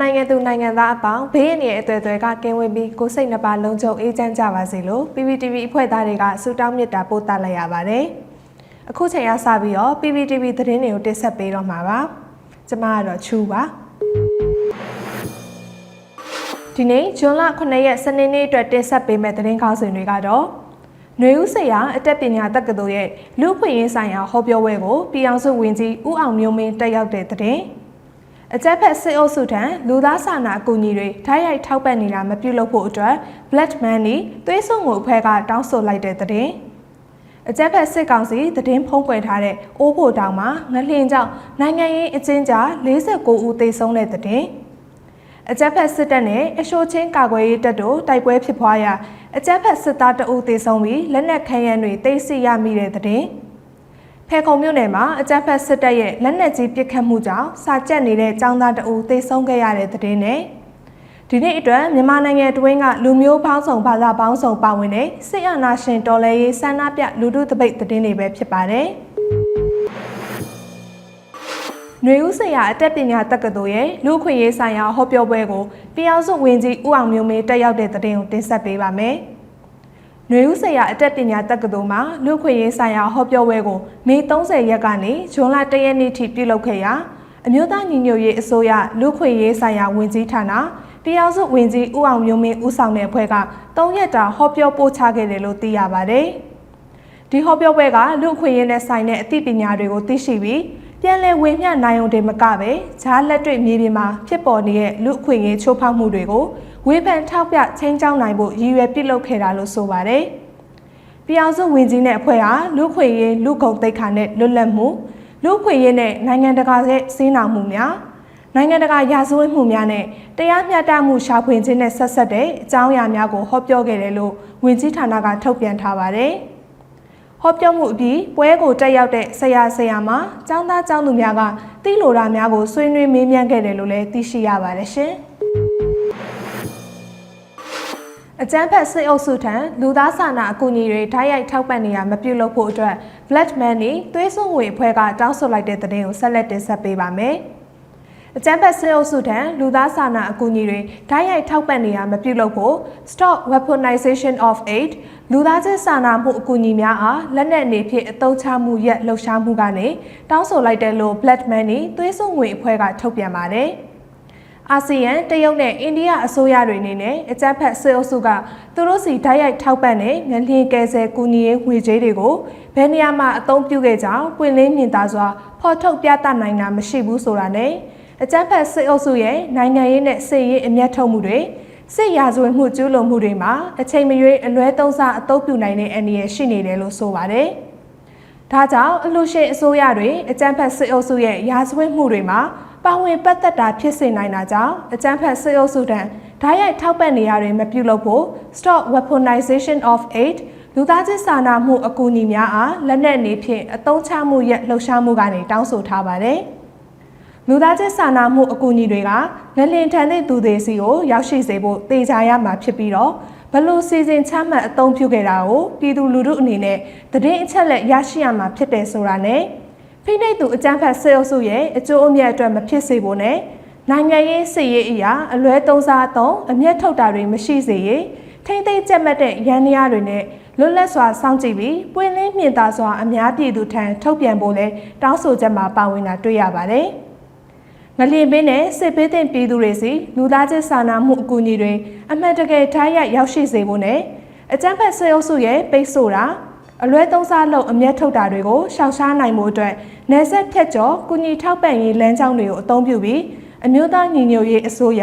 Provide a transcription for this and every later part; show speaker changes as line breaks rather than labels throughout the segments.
နိုင်ငံသူနိုင်ငံသားအပေါင်းဘေးအန္တရာယ်အသွယ်သွယ်ကကင်းဝေးပြီးကိုယ်စိတ်နှပါလုံခြုံအေးချမ်းကြပါစေလို့ PPTV အဖွဲ့သားတွေကဆုတောင်းမေတ္တာပို့သလိုက်ရပါတယ်။အခုချိန်ကစပြီးတော့ PPTV သတင်းတွေကိုတင်ဆက်ပေးတော့မှာပါ။ကျွန်မကတော့ချူပါ။ဒီနေ့ဇွန်လ9ရက်စနေနေ့အတွက်တင်ဆက်ပေးမယ့်သတင်းခေါင်းစဉ်တွေကတော့ຫນွေဦးစရာအတက်ပညာတက္ကသိုလ်ရဲ့လူ့ဖွင့်ရေးဆိုင်ရာဟောပြောပွဲကိုပြည်အောင်စုဝင်ကြီးဦးအောင်မျိုးမင်းတက်ရောက်တဲ့သတင်း အကြက်ဖက်စစ်အုပ်စုထံလူသားစာနာအကူအညီတွေဓာတ်ရိုက်ထောက်ပံ့နေတာမပြုလုပ်ဖို့အတွက် Black Money သွေးစွန်ကိုအဖွဲ့ကတောင်းဆိုလိုက်တဲ့သတင်းအကြက်ဖက်စစ်ကောင်စီသတင်းဖုံးကွယ်ထားတဲ့အိုးဖို့တောင်မှာငလျင်ကြောင့်နိုင်ငံရေးအကျဉ်းကြား49ဦးသေဆုံးတဲ့သတင်းအကြက်ဖက်စစ်တပ်နဲ့အရှိုးချင်းကာကွယ်ရေးတပ်တို့တိုက်ပွဲဖြစ်ပွားရာအကြက်ဖက်စစ်သားတအုပ်သေဆုံးပြီးလက်နက်ခဲယမ်းတွေတိတ်ဆိရမိတဲ့သတင်း ဖဲခုံမြို့နယ်မှာအကြက်ဖက်စစ်တပ်ရဲ့လက်နက်ကြီးပစ်ခတ်မှုကြောင့်စာကျက်နေတဲ့ចောင်းသားတအုပ်သေဆုံးခဲ့ရတဲ့သတင်းနဲ့ဒီနေ့အတွက်မြန်မာနိုင်ငံတွင်းကလူမျိုးပေါင်းစုံဘာသာပေါင်းစုံပါဝင်တဲ့စစ်အာဏာရှင်တော်လှန်ရေးဆန္ဒပြလူထုတပိတ်သတင်းတွေပဲဖြစ်ပါတယ်။နွေဦးစရာအတက်ပညာတက္ကသိုလ်ရဲ့လူခွင့်ရေးဆိုင်ရာဟောပြောပွဲကိုပြည်အောင်စုဝင်ကြီးဦးအောင်မျိုးမင်းတက်ရောက်တဲ့သတင်းကိုတင်ဆက်ပေးပါမယ်။ နွေဦးစရာအတက်ပညာတက္ကသိုလ်မှာလူခွင့်ရေးဆိုင်ရာဟောပြောပွဲကိုမေ30ရက်ကနေဇွန်လ1ရက်နေ့ထိပြုလုပ်ခဲ့ရာအမျိုးသားညီညွတ်ရေးအစိုးရလူခွင့်ရေးဆိုင်ရာဝင်ကြီးဌာနပြည်အောင်စုဝင်ကြီးဦးအောင်မျိုးမင်းဦးဆောင်တဲ့အဖွဲ့က3ရက်တာဟောပြောပို့ချခဲ့တယ်လို့သိရပါတယ်။ဒီဟောပြောပွဲကလူခွင့်ရေးနဲ့ဆိုင်တဲ့အသိပညာတွေကိုသိရှိပြီး ပြန်လည်ဝေမျှနိုင်ုံတွေမကပဲဂျားလက်တွေ့မြေပြင်မှာဖြစ်ပေါ်နေတဲ့လူအခွင့်အရေးချိုးဖောက်မှုတွေကိုဝေဖန်ထောက်ပြချင်းချောင်းနိုင်ဖို့ရည်ရွယ်ပြုလုပ်ခဲ့တာလို့ဆိုပါတယ်။ပြည်အောင်စုဝင်ကြီးနဲ့အဖွဲ့ဟာလူခွင့်ရေးလူကုန်တိတ်ခါနဲ့လွတ်လပ်မှုလူခွင့်ရေးနဲ့နိုင်ငံတကာရဲ့စည်းနာမှုများနိုင်ငံတကာရာဇဝတ်မှုများနဲ့တရားမျှတမှုရှာဖွေခြင်းနဲ့ဆက်ဆက်တဲ့အကြောင်းအရာများကိုဟောပြောခဲ့တယ်လို့ဝင်ကြီးဌာနကထုတ်ပြန်ထားပါတယ်။ ဟောပြောမှုအပြီးပွဲကိုတက်ရောက်တဲ့ဆရာဆရာမចောင်းသားចောင်းသူများကသိလိုတာများကိုဆွေးနွေးမေးမြန်းခဲ့တယ်လို့လည်းသိရှိရပါတယ်ရှင်။အကျန်းဖက်စစ်အုပ်စုထံလူသားစာနာအကူအညီတွေဓာတ်ရိုက်ထောက်ပံ့နေရမပြုတ်လို့ဖို့အတွက် Black Money သွေးစွန်ငွေအဖွဲ့ကတောင်းဆိုလိုက်တဲ့သတင်းကိုဆက်လက်တင်ဆက်ပေးပါမယ်။ အကြမ်းဖက်စစ်အုပ်စုထံလူသားစာနာအကူအညီတွေဓာတ်ရိုက်ထောက်ပံ့နေရမပြုလုပ်ဖို့ Stop Weaponization of Aid လူသားချင်းစာနာမှုအကူအညီများအားလက်နက်အနေဖြင့်အသုံးချမှုရက်လှုပ်ရှားမှုကနေတောင်းဆိုလိုက်တယ်လို့ Black Money သွေးစွန်ငွေအဖွဲ့ကထုတ်ပြန်ပါတယ်။အာဆီယံတရုတ်နဲ့အိန္ဒိယအစိုးရတွေအနေနဲ့အကြမ်းဖက်စစ်အုပ်စုကသူတို့စီဓာတ်ရိုက်ထောက်ပံ့တဲ့မြန်လျင်ကယ်ဆယ်ကူညီရေးငွေကြေးတွေကိုဘယ်နေရာမှာအသုံးပြုခဲ့ကြောင်းပွင့်လင်းမြင်သာစွာဖော်ထုတ်ပြသနိုင်တာမရှိဘူးဆိုတာနဲ့ အကြမ်းဖက်စစ်အုပ်စုရဲ့နိုင်ငံရေးနဲ့စစ်ရေးအမျက်ထုတ်မှုတွေစစ်ရာဇဝတ်မှုကျူးလွန်မှုတွေမှာအချိန်မရွေးအလွဲသုံးစားအတုပ်ပြုနိုင်တဲ့အန္တရာယ်ရှိနေတယ်လို့ဆိုပါတယ်။ဒါကြောင့်အလို့ရှိအစိုးရတွေအကြမ်းဖက်စစ်အုပ်စုရဲ့ရာဇဝတ်မှုတွေမှာပါဝင်ပတ်သက်တာဖြစ်စေနိုင်တာကြောင့်အကြမ်းဖက်စစ်အုပ်စုတန်းဓာတ်ရိုက်ထောက်ပံ့နေရတွေမပြုလုပ်ဖို့ Stop Weaponization of Aid လူသားချင်းစာနာမှုအကူအညီများအားလက်နက်အနေဖြင့်အသုံးချမှုရဲ့လှုပ်ရှားမှုကနေတောင်းဆိုထားပါတယ်။ လူသားချင်းစာနာမှုအကူအညီတွေကလက်လင်ထန်တဲ့သူတွေစီကိုရောက်ရှိစေဖို့တေချာရမှာဖြစ်ပြီးတော့ဘလို့စီစဉ်ချမှတ်အသုံးပြုခဲ့တာကိုပြည်သူလူထုအနေနဲ့သတင်းအချက်လက်ရရှိရမှာဖြစ်တယ်ဆိုတာနဲ့ဖိနှိပ်သူအကြမ်းဖက်ဆဲအုပ်စုရဲ့အကျိုးအမြတ်အတွက်မဖြစ်စေဖို့နဲ့နိုင်ငံရေးစစ်ရေးအရာအလွဲသုံးစားသုံးအမျက်ထုတ်တာတွေမရှိစေရေးထိမ့်သိမ့်ကြက်မှတ်တဲ့ရန်နေရတွေနဲ့လွတ်လပ်စွာစောင့်ကြည့်ပြီးပွင့်လင်းမြင်သာစွာအများပြည်သူထံထုတ်ပြန်ဖို့လဲတောင်းဆိုချက်မှာပါဝင်တာတွေ့ရပါတယ်။ ငလျင်ပင်းနဲ့စစ်ပေးတဲ့ပြည်သူတွေစီလူသားချင်းစာနာမှုအကူအညီတွေအမှန်တကယ်ထားရရောက်ရှိစေဖို့နဲ့အကြမ်းဖက်ဆွေးအုပ်စုရဲ့ပိတ်ဆို့တာအလွဲသုံးစားလုပ်အမျက်ထုတ်တာတွေကိုရှောင်ရှားနိုင်မှုအတွက်နယ်ဆက်ဖြတ်ကျော်ကုညီထောက်ပံ့ရေးလမ်းကြောင်းတွေကိုအသုံးပြုပြီးအမျိုးသားညီညွတ်ရေးအစိုးရ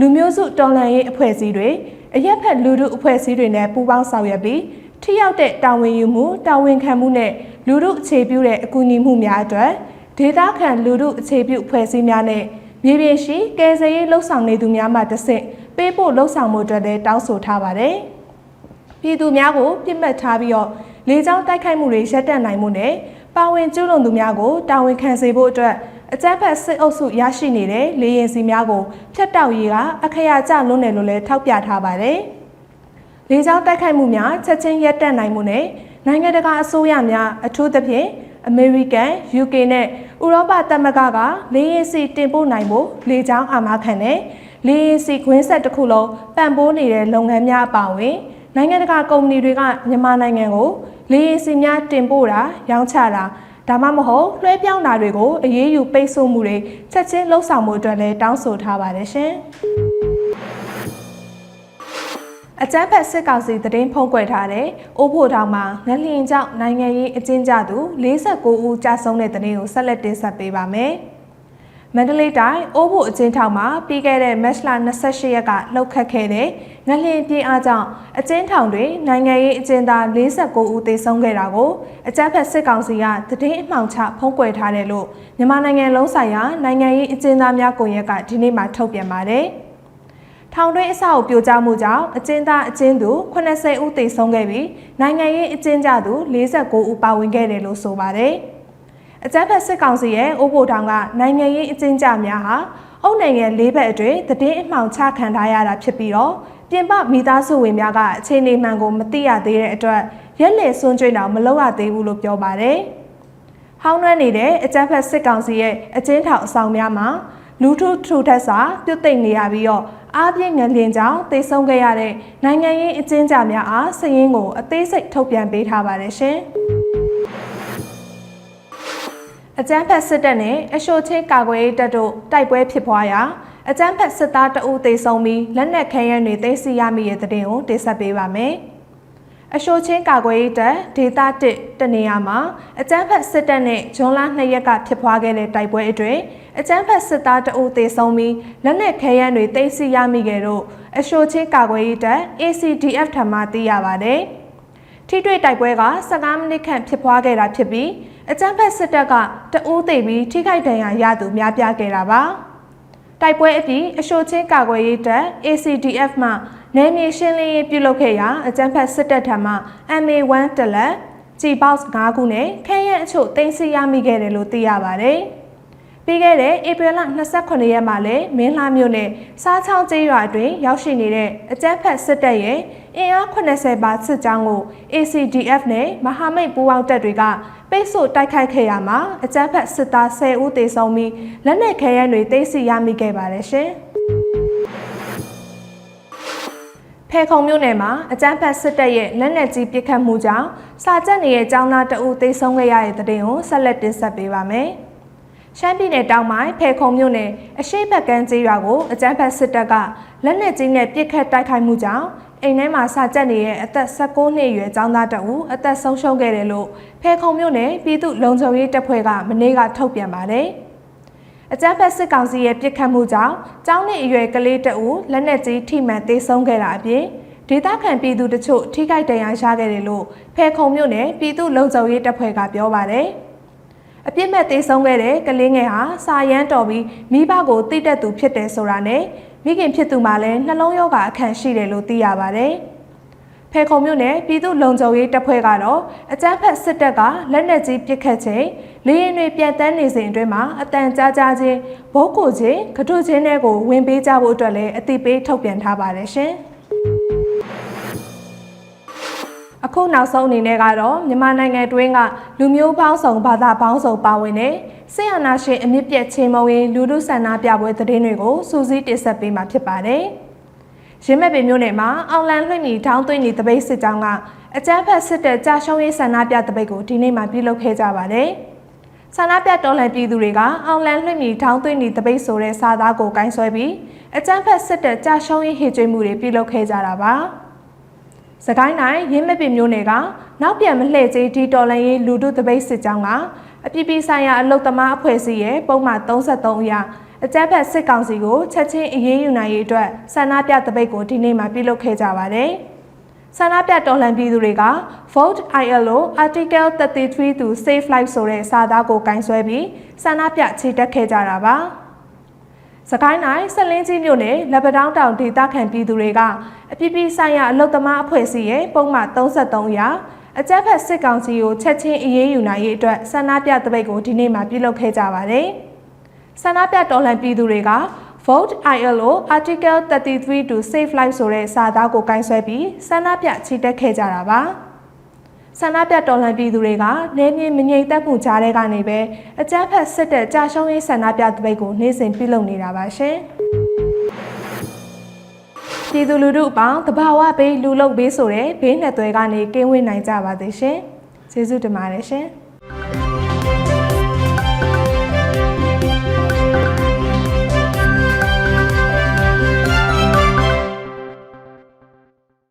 လူမျိုးစုတော်လှန်ရေးအဖွဲ့အစည်းတွေအရက်ဖက်လူထုအဖွဲ့အစည်းတွေနဲ့ပူးပေါင်းဆောင်ရွက်ပြီးထိရောက်တဲ့တာဝန်ယူမှုတာဝန်ခံမှုနဲ့လူထုအခြေပြုတဲ့အကူအညီမှုများအတွက် ဒေသခံလူထုအခြေပြုဖွဲ့စည်းများနဲ့မြေပြင်ရှိကယ်ဆယ်ရေးလှုပ်ဆောင်နေသူများမှတဆင့်ပေးဖို့လှုပ်ဆောင်မှုအတွက်လည်းတောင်းဆိုထားပါတယ်။ပြည်သူများကိုပြစ်မှတ်ထားပြီးတော့လေကြောင်းတိုက်ခိုက်မှုတွေရပ်တန့်နိုင်မှုနဲ့ပါဝင်ကျူးလွန်သူများကိုတာဝန်ခံစေဖို့အတွက်အကြမ်းဖက်စစ်အုပ်စုရရှိနေတဲ့လေရင်စီများကိုဖျက်တောက်ရေးကအခရာကျလွန်းတယ်လို့လည်းထောက်ပြထားပါတယ်။လေကြောင်းတိုက်ခိုက်မှုများချက်ချင်းရပ်တန့်နိုင်မှုနဲ့နိုင်ငံတကာအစိုးရများအထူးသဖြင့် အမေရိကန် UK နဲ့ဥရောပသမဂ္ဂကလေယာဉ်စီတင်ပို့နိုင်ဖို့လေကြောင်းအာမခံတဲ့လေယာဉ်စီခွင်းဆက်တစ်ခုလုံးပံ့ပိုးနေတဲ့လုပ်ငန်းများအပါအဝင်နိုင်ငံတကာကုမ္ပဏီတွေကမြန်မာနိုင်ငံကိုလေယာဉ်စီများတင်ပို့တာရောင်းချတာဒါမှမဟုတ်လွှဲပြောင်းတာတွေကိုအရေးယူပိတ်ဆို့မှုတွေချက်ချင်းလှုပ်ဆောင်မှုအတွက်လည်းတောင်းဆိုထားပါတယ်ရှင်။ အကြမ်းဖက်စစ်ကောင်စီသတင်းဖုံးကွယ်ထားတဲ့အိုးဖို့တောင်မှာငလျင်ကြောင့်နိုင်ငံရေးအကျဉ်းချသူ49ဦးကြာဆုံးတဲ့သတင်းကိုဆက်လက်တင်ဆက်ပေးပါမယ်။မန္တလေးတိုင်းအိုးဖို့အကျဉ်းထောင်မှာပြီးခဲ့တဲ့မတ်လ28ရက်ကလှုပ်ခတ်ခဲ့တဲ့ငလျင်ပြင်းအားကြောင့်အကျဉ်းထောင်တွင်နိုင်ငံရေးအကျဉ်းသား49ဦးသေဆုံးခဲ့တာကိုအကြမ်းဖက်စစ်ကောင်စီကသတင်းအမှောင်ချဖုံးကွယ်ထားတယ်လို့မြန်မာနိုင်ငံလုံးဆိုင်ရာနိုင်ငံရေးအကျဉ်းသားများကွန်ရက်ကဒီနေ့မှထုတ်ပြန်ပါတယ်။ ထောင်တွင်းအဆောက်အဦပြိုကျမှုကြောင့်အကျဉ်းသားအကျဉ်းသူ80ဦးသေဆုံးခဲ့ပြီးနိုင်ငံရေးအကျဉ်းကျသူ49ဦးပါဝင်ခဲ့တယ်လို့ဆိုပါတယ်။အကြမ်းဖက်စစ်ကောင်စီရဲ့အိုးဘိုထောင်ကနိုင်ငံရေးအကျဉ်းချများဟာအုပ်နိုင်ငံ၄ဘက်အတွင်းတည်င်းအမှောင်ချခံထားရတာဖြစ်ပြီးတော့ပြင်ပမိသားစုဝင်များကအခြေအနေမှန်ကိုမသိရသေးတဲ့အတွက်ရက်လက်ဆွန်းကျွေးတော့မလုပ်ရသေးဘူးလို့ပြောပါတယ်။ဟောင်းနှွမ်းနေတဲ့အကြမ်းဖက်စစ်ကောင်စီရဲ့အကျဉ်းထောင်အဆောင်များမှာလူထုထူထက်စွာပြုတ်သိမ့်နေရပြီးတော့ အားပြည့်ငလင်ကြောင့်တေဆုံးခဲ့ရတဲ့နိုင်ငံရေးအကျဉ်းချများအားစည်ရင်းကိုအသေးစိတ်ထုတ်ပြန်ပေးထားပါတယ်ရှင်။အကြမ်းဖက်စစ်တပ်နဲ့အရှိုချင်းကာကွယ်ရေးတပ်တို့တိုက်ပွဲဖြစ်ပွားရာအကြမ်းဖက်စစ်သားတအုပ်သေဆုံးပြီးလက်နက်ခဲယမ်းတွေသိမ်းဆည်းရမိတဲ့တဲ့တင်ကိုတင်ဆက်ပေးပါမယ်။ အရှိုချင်းကာကွယ်ရေးတပ်ဒေသတစ်တနေရာမှာအကြမ်းဖက်စစ်တပ်နဲ့ဂျွန်လ2ရက်ကဖြစ်ပွားခဲ့တဲ့တိုက်ပွဲအတွင်းအကြမ်းဖက်စစ်သားတအုပ်သေဆုံးပြီးလက်နက်ခဲယမ်းတွေသိမ်းဆည်းရမိခဲ့တော့အရှိုချင်းကာကွယ်ရေးတပ် ACDF ထံမှသိရပါတယ်။ထိတွေ့တိုက်ပွဲက15မိနစ်ခန့်ဖြစ်ပွားခဲ့တာဖြစ်ပြီးအကြမ်းဖက်စစ်တပ်ကတအူးသိပ်ပြီးထိခိုက်ဒဏ်ရာရသူများပြားခဲ့တာပါတိုက်ပွဲအပြီးအရှိုချင်းကာကွယ်ရေးတပ် ACDF မှ နယ်မြေရှင်းလင်းရေးပြုလုပ်ခဲ့ရာအကြမ်းဖက်စစ်တပ်ထံမှ MA1 တလက်ဂျီဘော့စ်5ခုနဲ့ခန်းရန်အချို့တင်စီရမိခဲ့တယ်လို့သိရပါတယ်ပြီးခဲ့တဲ့ဧပြီလ29ရက်မှာလည်းမင်းလှမြို့နယ်စားချောင်းကျေးရွာအတွင်းရောက်ရှိနေတဲ့အကြမ်းဖက်စစ်တပ်ရဲ့အင်အား80ပါစစ်ကြောင်းကို ACDF နဲ့မဟာမိတ်ပူးပေါင်းတပ်တွေကပိတ်ဆို့တိုက်ခိုက်ခဲ့ရမှာအကြမ်းဖက်စစ်သား10ဦးသေဆုံးပြီးလက်နက်ခဲယမ်းတွေသိမ်းဆည်းရမိခဲ့ပါတယ်ရှင်။ ဖဲခုံမြို့နယ်မှာအကြမ်းဖက်စစ်တပ်ရဲ့လက်နက်ကြီးပစ်ခတ်မှုကြောင့်စာကြက်နေတဲ့ចောင်းသားတအုပ်သေဆုံးခဲ့ရတဲ့တဲ့တင်ကိုဆက်လက်တင်ဆက်ပေးပါမယ်။ရှမ်းပြည်နယ်တောင်ပိုင်းဖဲခုံမြို့နယ်အရှိတ်ဘက်ကန်းကျေးရွာကိုအကြမ်းဖက်စစ်တပ်ကလက်နက်ကြီးနဲ့ပစ်ခတ်တိုက်ခိုက်မှုကြောင့်အိမ်ထဲမှာစာကြက်နေတဲ့အသက်16နှစ်အရွယ်ကျောင်းသားတအူအသက်ဆုံးရှုံးခဲ့တယ်လို့ဖဲခုံမြို့နယ်ပြည်သူ့လုံခြုံရေးတပ်ဖွဲ့ကမနေ့ကထုတ်ပြန်ပါတယ်။ အကြမ်းဖက်စစ်ကောင်စီရဲ့ပြစ်ခတ်မှုကြောင့်ကျောင်းနေအရွယ်ကလေးတအူလက်နက်ကြီးထိမှန်သေဆုံးခဲ့တာအပြင်ဒေသခံပြည်သူတချို့ထိခိုက်ဒဏ်ရာရခဲ့တယ်လို့ဖဲခုံမြို့နယ်ပြည်သူ့လုံခြုံရေးတပ်ဖွဲ့ကပြောပါတယ်။အပြစ်မဲ့သေးဆုံးခဲ့တဲ့ကလေးငယ်ဟာစာရမ်းတော်ပြီးမိဘကိုတိတက်သူဖြစ်တယ်ဆိုတာနဲ့မိခင်ဖြစ်သူမှာလည်းနှလုံးရောဂါအခန့်ရှိတယ်လို့သိရပါတယ်။ ဖဲခုံမြို့နယ်ပြည်သူ့လုံခြုံရေးတပ်ဖွဲ့ကတော့အကြမ်းဖက်စစ်တပ်ကလက်နက်ကြီးပစ်ခတ်ချိန်လေရင်တွေပြန်တန်းနေစဉ်အတွင်းမှာအတန်ကြားကြားချင်းဘိုးကိုချင်းကထုချင်းတွေကိုဝင်ပေးကြဖို့အတွက်လည်းအသိပေးထုတ်ပြန်ထားပါတယ်ရှင်။အခုနောက်ဆုံးအနေနဲ့ကတော့မြန်မာနိုင်ငံတွင်းကလူမျိုးပေါင်းစုံဘာသာပေါင်းစုံပါဝင်တဲ့ဆေးရနာရှင်အမြင့်ပြတ်ချင်းမုံရင်လူလူဆန္ဒပြပွဲသတင်းတွေကိုစူးစီးတင်ဆက်ပေးမှာဖြစ်ပါတယ်။ ရင်းမဲ့ပင်မျိုးနယ်မှာအောင်လန်လွှင့်ညီထောင်းသွင်းညီတပိတ်စစ်ကြောင်းကအကြမ်းဖက်စစ်တပ်ကြာရှုံးရေးဆန္ဒပြတပိတ်ကိုဒီနေ့မှပြုလုပ်ခဲ့ကြပါတယ်။ဆန္ဒပြတော်လှန်ပြည်သူတွေကအောင်လန်လွှင့်ညီထောင်းသွင်းညီတပိတ်ဆိုတဲ့စာသားကိုကင်ဆွဲပြီးအကြမ်းဖက်စစ်တပ်ကြာရှုံးရေးဟေ့ကျွေးမှုတွေပြုလုပ်ခဲ့ကြတာပါ။စကိုင်းတိုင်းရင်းမပင်မျိုးနယ်ကနောက်ပြန်မလှည့်သေးဒီတော်လန်ရေးလူထုတပိတ်စစ်ကြောင်းကအပြည်ပြည်ဆိုင်ရာအလုတ်သမားအဖွဲ့အစည်းရဲ့ပုံမှန်33အရာ အကြမ်းဖက်စစ်ကောင်စီကိုချက်ချင်းအရေးယူနိုင်ရေးအတွက်ဆန္ဒပြတပိတ်ကိုဒီနေ့မှပြုလုပ်ခဲ့ကြပါတယ်။ဆန္ဒပြတော်လှန်ပြည်သူတွေက Vote ILO Article 33 to Save Life ဆိုတဲ့စာသားကိုကင်ဆွဲပြီးဆန္ဒပြချီတက်ခဲ့ကြတာပါ။စကိုင်းတိုင်းဆက်လင်းကြီးမြို့နယ်လက်ပတောင်းတောင်ဒေသခံပြည်သူတွေကအပြစ်ပြဆိုင်ရာအလုတ်သမားအဖွဲ့အစည်းရဲ့ပုံမှန်33ရာအကြက်ဖက်စစ်ကောင်စီကိုချက်ချင်းအရေးယူနိုင်ရေးအတွက်ဆန္ဒပြတပိတ်ကိုဒီနေ့မှပြုလုပ်ခဲ့ကြပါတယ်။ ဆန္ဒပြတော်လှန်ပြည်သူတွေက Vote ILO Article 33 to Save Life ဆိုတဲ့စာသားကိုကင်ဆွဲပြီးဆန္ဒပြချီတက်ခဲ့ကြတာပါ။စဆန္ဒပြတော်လှန်ပြည်သူတွေကနေမြေမငြိမ်သက်မှုကြားတဲ့ကနေပဲအကြမ်းဖက်စစ်တဲ့ကြာရှုံးရေးဆန္ဒပြတပိတ်ကိုနေ့စဉ်ပြုလုပ်နေတာပါရှင်။ပြည်သူလူထုအပေါင်းတဘာဝဘေးလူလုတ်ဘေးဆိုတဲ့ဘေးနှစ်သွဲကနေကင်းဝေးနိုင်ကြပါသေးရှင်။ကျေးဇူးတင်ပါတယ်ရှင်။